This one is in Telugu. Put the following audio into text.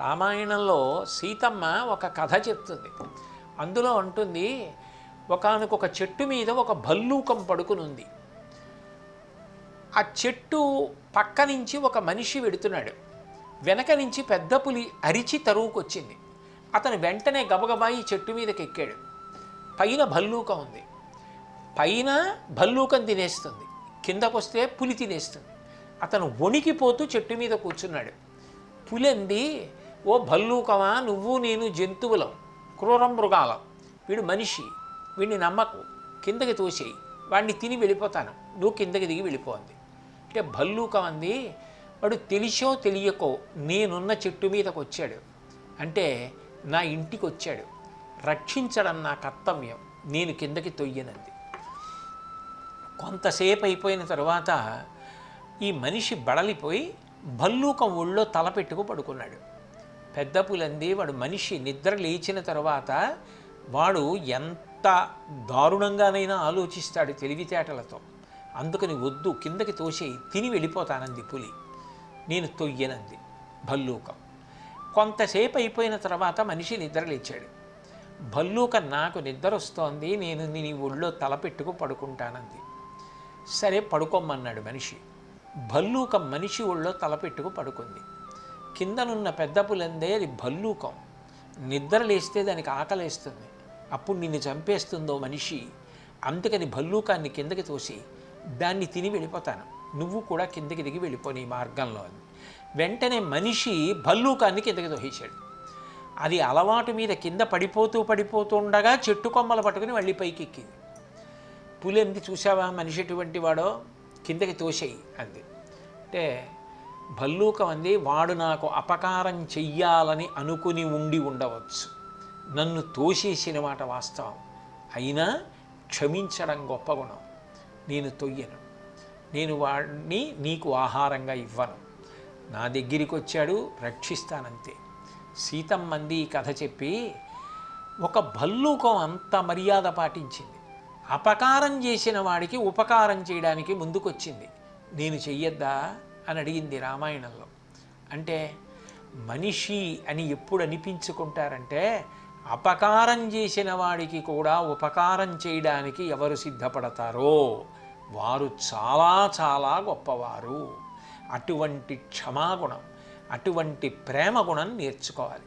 రామాయణంలో సీతమ్మ ఒక కథ చెప్తుంది. అందులో అంటుంది ఒకనకొక చెట్టు మీద ఒక భల్లూకం పడుకుని ఉంది ఆ చెట్టు పక్క నుంచి ఒక మనిషి వెడుతున్నాడు. వెనక నుంచి పెద్ద పులి అరిచి తరువుకొచ్చింది. అతను వెంటనే గబగబా ఈ చెట్టు మీదకి ఎక్కాడు పైన భల్లూకం ఉంది. పైన భల్లూకం తినేస్తుంది. కిందకొస్తే పులి తినేస్తుంది. అతను వణికిపోతూ చెట్టు మీద కూర్చున్నాడు. పులి అంది ఓ భల్లూకమా నువ్వు నేను జంతువులం క్రూర మృగాలం. వీడు మనిషి వీడిని నమ్మకు కిందకి తోసేయి వాడిని తిని వెళ్ళిపోతాను నువ్వు కిందకి దిగి వెళ్ళిపోంది అంటే భల్లూకం అంది వాడు తెలిసో తెలియకో నేనున్న చెట్టు మీదకు వచ్చాడు అంటే నా ఇంటికి వచ్చాడు రక్షించడం నా కర్తవ్యం నేను కిందకి తొయ్యనంది. కొంతసేపు అయిపోయిన తర్వాత ఈ మనిషి బడలిపోయి భల్లూకం ఒళ్ళో తల పెట్టుకు పడుకున్నాడు. పెద్ద పులంది వాడు మనిషి నిద్ర లేచిన తర్వాత వాడు ఎంత దారుణంగానైనా ఆలోచిస్తాడు తెలివితేటలతో. అందుకని వద్దు కిందకి తోసేయి తిని వెళ్ళిపోతానంది పులి. నేను తొయ్యనంది భల్లూకం. కొంతసేపు అయిపోయిన తర్వాత మనిషి నిద్ర లేచాడు. భల్లూక నాకు నిద్ర వస్తోంది నేను నీ ఒళ్ళో తలపెట్టుకు పడుకుంటానంది. సరే పడుకోమన్నాడు మనిషి. భల్లూకం మనిషి ఒళ్ళో తలపెట్టుకు పడుకుంది. కిందనున్న పెద్ద పులందే అది భల్లూకం. నిద్ర లేస్తే దానికి ఆకలేస్తుంది. అప్పుడు నిన్ను చంపేస్తుందో మనిషి. అందుకని భల్లూకాన్ని కిందకి తోసి దాన్ని తిని వెళ్ళిపోతాను. నువ్వు కూడా కిందకి దిగి వెళ్ళిపో నీ మార్గంలో అని. వెంటనే మనిషి భల్లూకాన్ని కిందకి తోసేశాడు. అది అలవాటు మీద కింద పడిపోతూ పడిపోతూ ఉండగా చెట్టు కొమ్మలు పట్టుకుని మళ్ళీ పైకి ఎక్కింది పులి ఎందుకు చూసావా మనిషి ఎటువంటి వాడో? కిందకి తోసేయి అంది. అంటే భల్లూకం అంది వాడు నాకు అపకారం చెయ్యాలని అనుకుని ఉండి ఉండవచ్చు. నన్ను తోసేసిన మాట వాస్తవం. అయినా క్షమించడం గొప్ప గుణం. నేను తొయ్యను. నేను వాడిని నీకు ఆహారంగా ఇవ్వను. నా దగ్గరికి వచ్చాడు రక్షిస్తానంతే. సీతమ్మంది ఈ కథ చెప్పి ఒక భల్లూకం అంత మర్యాద పాటించింది. అపకారం చేసిన వాడికి ఉపకారం చేయడానికి ముందుకొచ్చింది. నేను చెయ్యొద్దా? అని అడిగింది రామాయణంలో. అంటే మనిషి అని ఎప్పుడు అనిపించుకుంటారంటే అపకారం చేసిన వాడికి కూడా ఉపకారం చేయడానికి ఎవరు సిద్ధపడతారో వారు చాలా చాలా గొప్పవారు. అటువంటి క్షమాగుణం అటువంటి ప్రేమ గుణం నేర్చుకోవాలి.